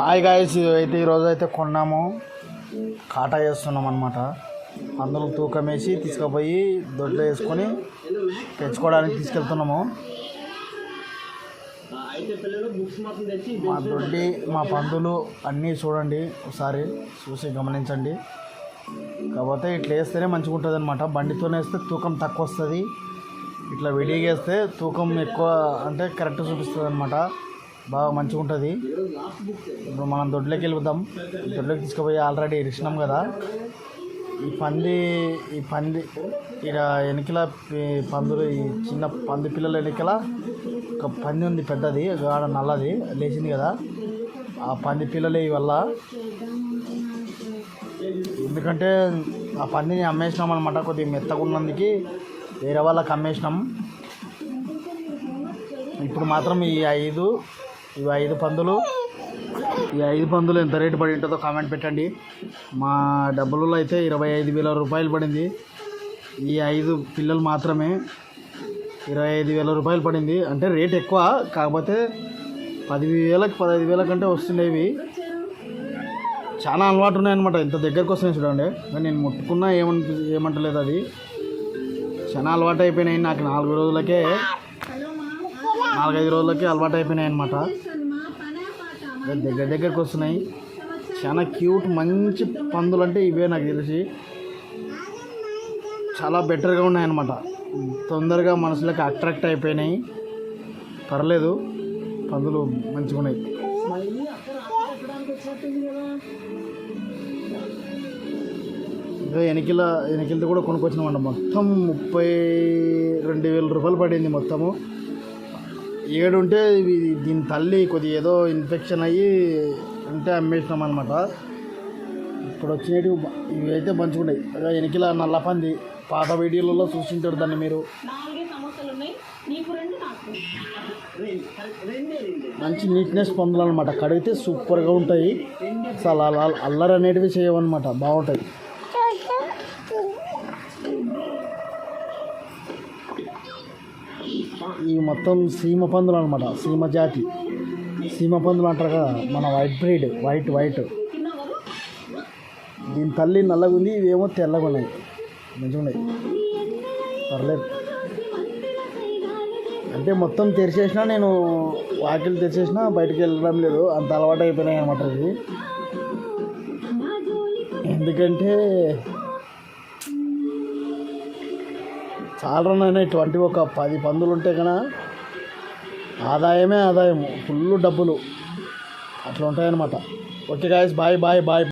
Hi guys అయితే ఈరోజు అయితే కొన్నాము. కాటా వేస్తున్నాం అనమాట అందులో తూకం వేసి తీసుకుపోయి దొడ్లో వేసుకొని తెచ్చుకోవడానికి తీసుకెళ్తున్నాము. మా దొడ్డి మా పందులు అన్నీ చూడండి ఒకసారి చూసి గమనించండి. కాకపోతే ఇట్లా వేస్తేనే మంచిగా ఉంటుంది అనమాట బండితోనే వేస్తే తూకం తక్కువ వస్తుంది. ఇట్లా విడిగా వేస్తే తూకం ఎక్కువ అంటే కరెక్ట్ చూపిస్తుంది అనమాట బాగా మంచిగా ఉంటుంది ఇప్పుడు మనం దొడ్లోకి వెళ్దాం. దొడ్లోకి తీసుకుపోయి ఆల్రెడీ ఇరిచినాం కదా. ఈ పంది ఈ పంది ఇక వెనకల పందులు ఈ చిన్న పంది పిల్లల వెనకల ఒక పంది ఉంది పెద్దది ఆడ నల్లది లేచింది కదా. ఆ పంది పిల్లలే వల్ల. ఎందుకంటే ఆ పందిని అమ్మేసినాం అనమాట కొద్దిగా మెత్తగా ఉన్నందుకు. వేరే వాళ్ళకి అమ్మేసినాం. ఇప్పుడు మాత్రం ఈ ఐదు ఇవి ఐదు పందులు. ఈ ఐదు పందులు ఎంత రేటు పడి ఉంటుందో కామెంట్ పెట్టండి. మా డబ్బులలో అయితే ఇరవై ఐదు వేల రూపాయలు పడింది. ఈ ఐదు పిల్లలు మాత్రమే ఇరవై ఐదు వేల రూపాయలు పడింది. అంటే రేట్ ఎక్కువ కాకపోతే పది వేలకు పదహైదు వేల కంటే వస్తుండేవి. చాలా అలవాటు ఉన్నాయన్నమాట. ఇంత దగ్గరకు వస్తున్నాయి చూడండి. కానీ నేను ముట్టుకున్నా ఏమని ఏమంటలేదు అది. చాలా అలవాటు అయిపోయినాయి నాకు నాలుగు రోజులకే. నాలుగైదు రోజులకే అలవాటు అయిపోయినాయి అనమాట దగ్గర దగ్గరకు వస్తున్నాయి. చాలా క్యూట్ మంచి పందులు అంటే ఇవే నాకు తెలిసి. చాలా బెటర్గా ఉన్నాయన్నమాట తొందరగా మనసులోకి అట్రాక్ట్ అయిపోయినాయి. పర్లేదు పందులు మంచిగా ఉన్నాయి. ఇంకా ఎనికిల ఎనికిలది కూడా కొనుక్కొచ్చినామంట మొత్తం ముప్పై రెండు వేల రూపాయలు పడింది మొత్తము. ఏడు ఉంటే ఇవి దీని తల్లి కొద్దిగా ఏదో ఇన్ఫెక్షన్ అయ్యి ఉంటే అమ్మేసినాం అనమాట ఇప్పుడు వచ్చినవి ఇవి అయితే మంచిగా ఉన్నాయి అదే ఎనికిల నల్ల పంది పాత వీడియోలలో చూసింటారు దాన్ని మీరు. మంచి నీట్నెస్ పందులు అనమాట కడిగితే సూపర్గా ఉంటాయి. అసలు అల్ల అల్లరి అనేటివి చేయవన్నమాట. బాగుంటాయి. ఈ మొత్తం సీమ పందులు అనమాట సీమ జాతి. సీమ పందులు అంటారు కదా మన వైట్ బ్రీడ్ వైట్ వైట్ దీని తల్లి నల్లగా ఉంది ఇవేమో తెల్లగా ఉన్నాయి. మంచిగా పర్లేదు. అంటే మొత్తం తెరిచేసినా నేను వాకిలు తెరిచేసినా బయటకు వెళ్ళడం లేదు అంత అలవాటు అయిపోయినాయి అనమాట ఇది ఎందుకంటే చాలా ఇటువంటి ఒక పది పందులు ఉంటే కన్నా ఆదాయమే ఆదాయము ఫుల్ డబ్బులు. అట్లా ఉంటాయన్నమాట okay guys bye bye bye